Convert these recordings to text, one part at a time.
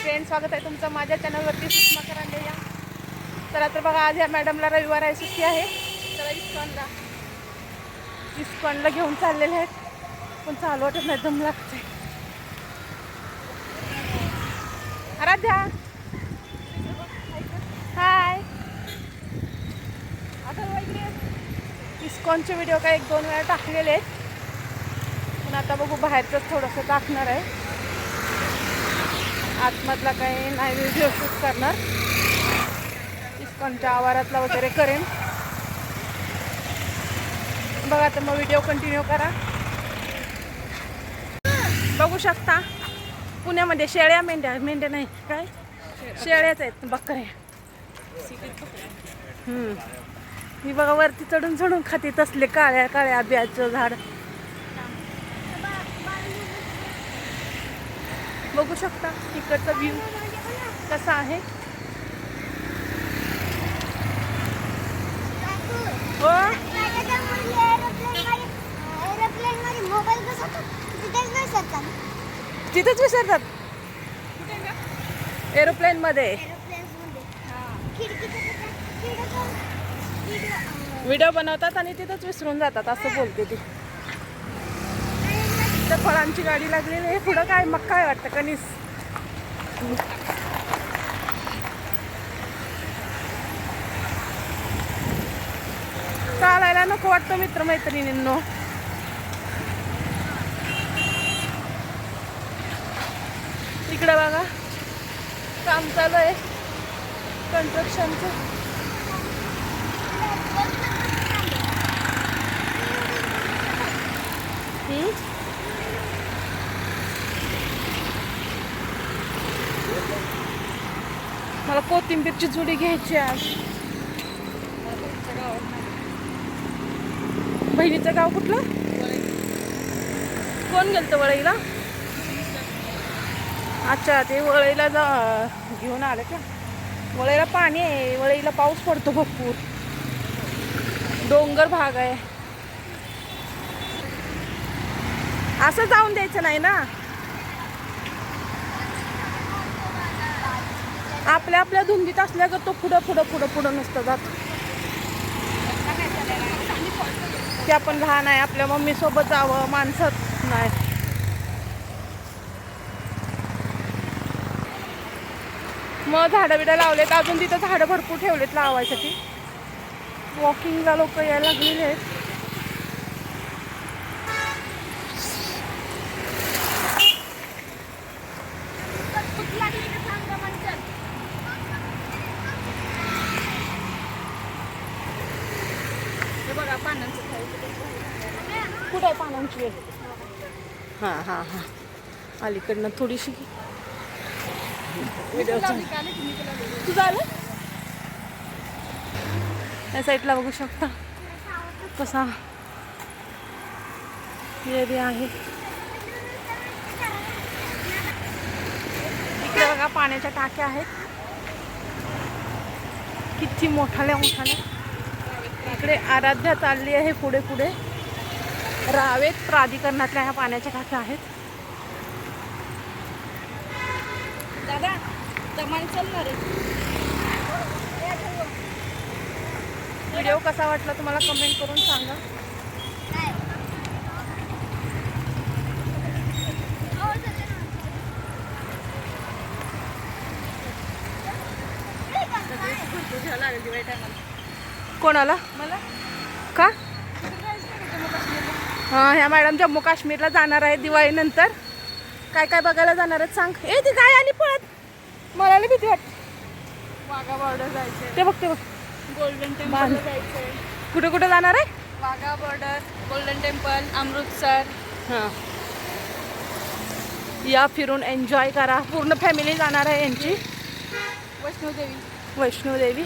Friend स्वागत आहे तुमचं माझ्या चॅनलवरती सुषमा करांडे या. तर आता बघा आज या मॅडमला रविवार आहे सुट्टी आहे. तर इस्कॉनला इस्कॉनला घेऊन चाललेले आहेत. पण चालू वाटत नाही दम लागते आराध्या. हाय आता इस्कॉनचे व्हिडिओ काय एक दोन वेळा टाकलेले आहेत. पण आता बघू बाहेरचंच थोडंसं टाकणार आहे. आतमधला काही नाही व्हिडिओ शूट करणार. इस्कॉनच्या आवारातला वगैरे करेन. बघा तर मग व्हिडिओ कंटिन्यू करा. बघू शकता पुण्यामध्ये शेळ्या मेंढ्या मेंढ्या नाही काय? शेळ्याच आहेत बकऱ्या. हम्म. मी बघा वरती चढून चढून खाते तसले काळ्या काळ्या आब्याचं झाड. बघू शकता तिकडचा व्ह्यू कसा आहे. हो? तिथेच विसरतात. एरोप्लेनमध्ये. व्हिडिओ बनवतात आणि तिथंच विसरून जातात असं बोलते ती. इथं फळांची गाडी लागलेली आहे. पुढं काय मग काय वाटतं कणीस चालायला नको वाटतं मित्रमैत्रिणींनो. इकडं बघा काम चालू आहे. कन्स्ट्रक्शनचं Hmm? मला कोथिंबीरची जुडी घ्यायची आहे आज. बहिणीचं गाव कुठलं? कोण गेलं वळईला? अच्छा ते वळईला जा घेऊन आले का? वळईला पाणी आहे वळईला पाऊस पडतो भरपूर. डोंगर भाग आहे. असं जाऊन द्यायचं नाही ना? आपल्या आपल्या धुंदीत असल्या तो पुढं पुढं पुढं पुढं नसतं जात. ते आपण लहान आहे आपल्या मम्मीसोबत जावं माणसं नाही. मग झाडं बिडं लावलेत अजून तिथं झाडं भरपूर ठेवलेत लावायसाठी. वॉकिंगला लोक यायला लागलेले आहेत कुठं आहे पानांची वेल हां हां हां. अलीकडनं थोडीशी. व्हिडिओ तू झालं? या साईडला बघू शकता. कसा एरिया आहे. इकडे बघा पाण्याच्या टाक्या आहेत. किती मोठाल्या मोठाल्या. इकडे आराध्या चालली आहे पुढे पुढे. रावेत प्राधिकरणातल्या ह्या पाण्याच्या टाक्या आहेत. दादा व्हिडिओ कसा वाटला तुम्हाला कमेंट करून सांगा. कोणाला? मला? का? हां ह्या मॅडम जम्मू काश्मीरला जाणार आहेत दिवाळीनंतर. काय काय बघायला जाणार आहेत सांग. ए ती काय आली पळत. मला भीती वाटते. वाघा बॉर्डर जायचंय. ते बघ ते बघ. गोल्डन टेम्पल बाल. जायचंय. कुठे कुठे जाणार आहे? Wagah border golden temple Amritsar. हां. या फिरून एन्जॉय करा. पूर्ण फॅमिली जाणार आहे यांची. वैष्णोदेवी वैष्णोदेवी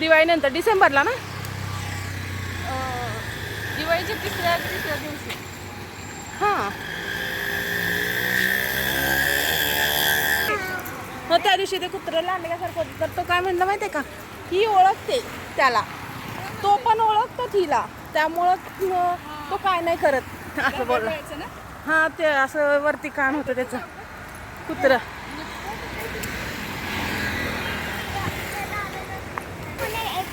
दिवाळीनंतर डिसेंबरला ना? दिवाळीच्या तिसऱ्या तिसऱ्या दिवशी. हां. मग त्या दिवशी ते कुत्रं लांडल्यासारखं होतं. तर तो काय म्हणला माहिती आहे का? ही ओळखते त्याला. तो पण ओळखतो तिला त्यामुळं तो काय नाही करत. असं बोलला. हां ते असं वरती कान होतं त्याचं. कुत्र.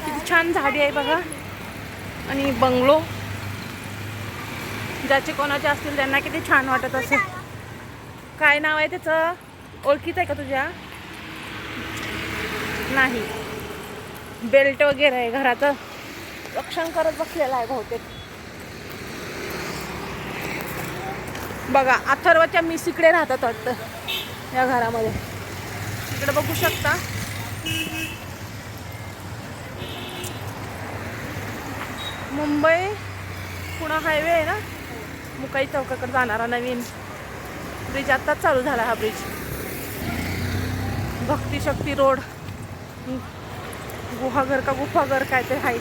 किती छान झाडी आहे बघा. आणि बंगलो. ज्याचे कोणाचे असतील त्यांना किती छान वाटत असेल. काय नाव आहे त्याचं? ओळखीचं आहे का तुझ्या? नाही. बेल्ट वगैरे आहे घराचं. रक्षण करत बसलेलं आहे बहुतेक. बघा अथर्वच्या मिस इकडे राहतात वाटतं या घरामध्ये. इकडे बघू शकता. मुंबई पुणा हायवे आहे ना? मुकाई चौकाकडे जाणारा नवीन ब्रिज आत्ताच चालू झाला हा ब्रिज भक्ती शक्ती रोड गुहागर का गुफागर काय ते आहे.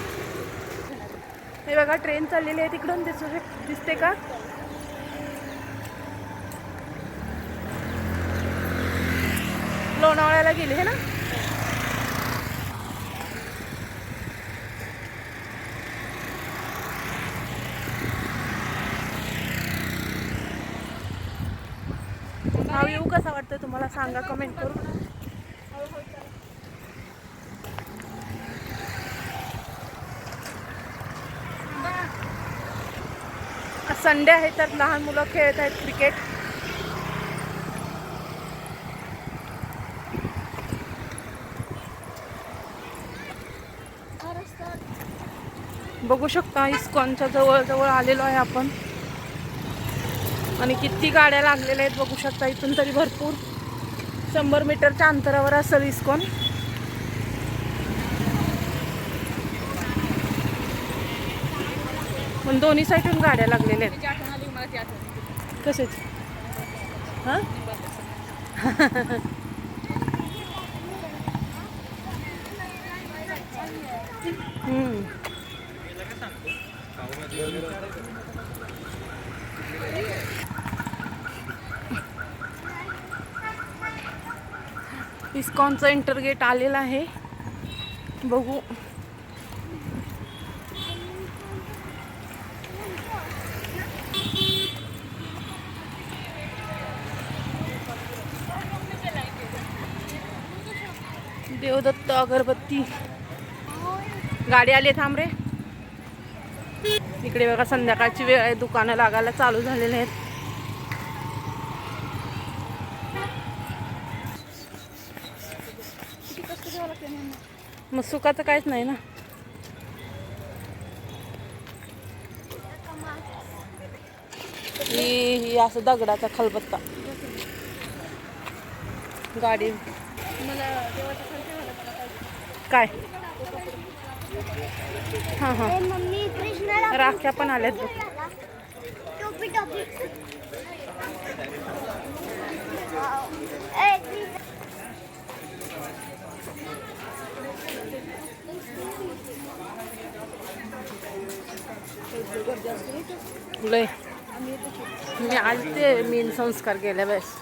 हे बघा ट्रेन चाललेली आहे तिकडून दिसू दिसते का? लोणावळ्याला गेली हे ना हा व्ह्यू मला सांगा कमेंट करून. संडे आहे तर लहान मुलं खेळत आहेत क्रिकेट बघू शकता इस्कॉनच्या जवळजवळ आलेलो आहे आपण. आणि किती गाड्या लागलेल्या आहेत बघू शकता इथून तरी भरपूर. शंभर मीटरच्या अंतरावर असेल इस्कॉन. पण दोन्ही साईडून गाड्या लागलेल्या आहेत. कसेच हां? इस्कॉनचं इंटरगेट आलेलं आहे. बघू. देवदत्त अगरबत्ती. गाडी आली आहे, थांब रे. इकडे बघा संध्याकाळची वेळ आहे दुकानं लागायला चालू झालेले आहेत. मग सुखाचं काहीच नाही ना. ही ही असं दगडाचा खलबत्ता. गाडी. काय? हां हां. मम्मी कृष्णाला राख्या पण आल्यात. बघ टोपी टोपी ए, कृष्ण- लय. मी आलते ते संस्कार केले बस.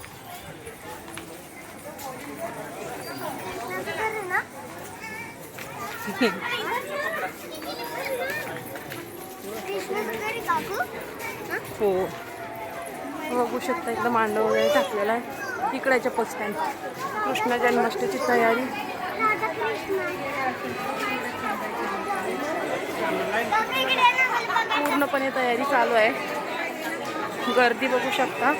हो. बघू शकता इथं मांडव वगैरे टाकलेला आहे. तिकडे चप्पल स्टँड कृष्ण जन्माष्टमीची तयारी. पूर्णपणे तयारी चालू आहे. गर्दी बघू शकता.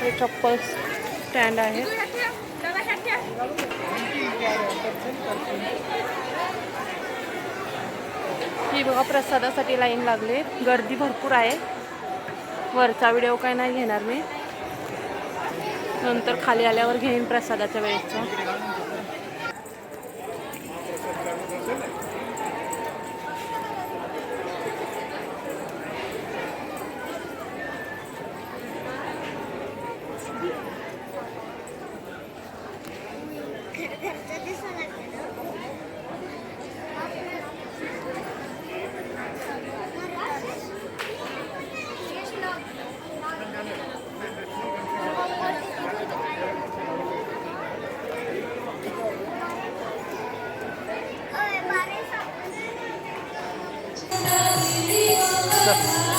हे चप्पल स्टँड आहे. ही बघा प्रसादासाठी लाईन लागले. गर्दी भरपूर आहे. वरचा व्हिडिओ काय नाही घेणार मी. नंतर खाली आल्यावर घेईन प्रसादाच्या वेळेचा Yes.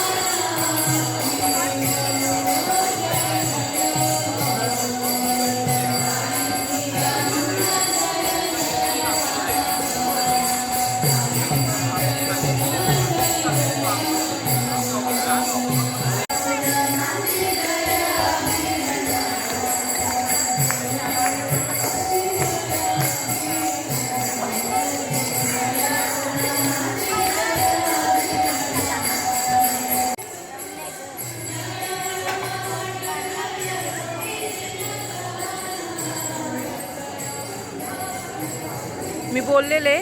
बोललेले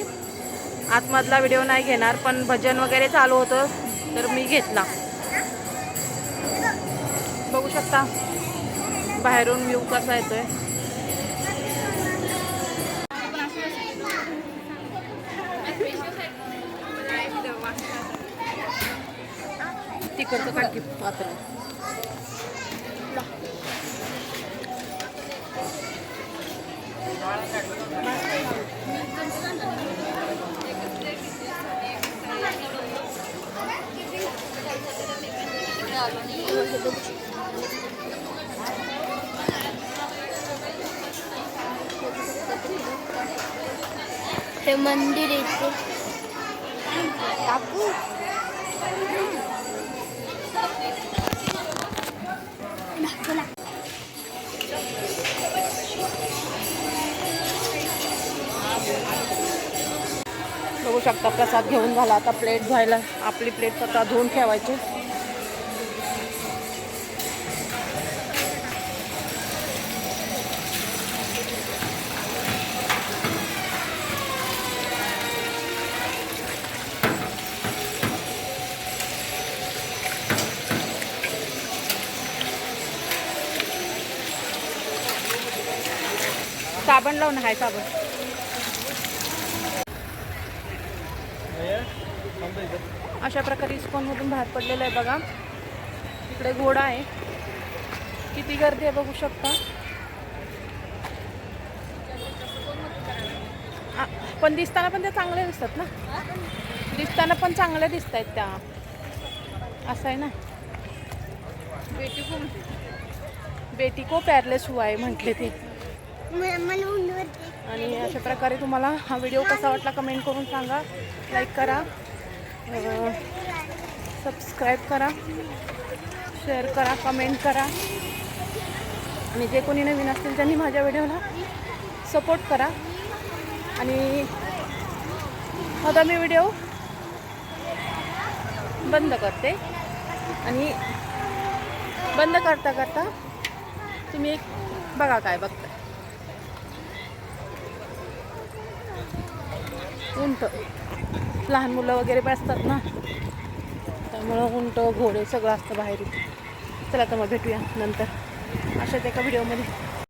आतमधला व्हिडिओ नाही घेणार पण भजन वगैरे चालू होतं तर मी घेतला. बघू शकता बाहेरून व्ह्यू कसा येतोय. तिकडचं काढ पात्र हे मंदिर येते काकू बघू शकता प्रसाद घेऊन झाला आता प्लेट धुवायला. आपली प्लेट स्वतः धुवून ठेवायची. साबण लावून हाय साबण. अशा प्रकारे इस्कॉनमधून बाहेर पडलेलं आहे बघा. इकडे घोडा आहे. किती गर्दी आहे बघू शकता. आ, पण दिसताना पण त्या चांगल्या दिसतात ना? दिसताना पण चांगल्या दिसत आहेत त्या. असं आहे ना? बेटी को बेटी को पॅरलेस हुआ आहे म्हटले ते. आणि अशा प्रकारे तुम्हाला हा व्हिडिओ कसा वाटला कमेंट करून सांगा. लाईक करा. सबस्क्राईब करा. शेअर करा. कमेंट करा. आणि जे कोणी नवीन असतील त्यांनी माझ्या व्हिडिओला सपोर्ट करा. आणि आता मी व्हिडिओ बंद करते. आणि बंद करता करता तुम्ही एक बघा काय बघता उंट. लहान मुलं वगैरे पण असतात ना. त्यामुळं उंट घोडे सगळं असतं बाहेर. चला तर मग भेटूया नंतर. अशाच एका व्हिडिओमध्ये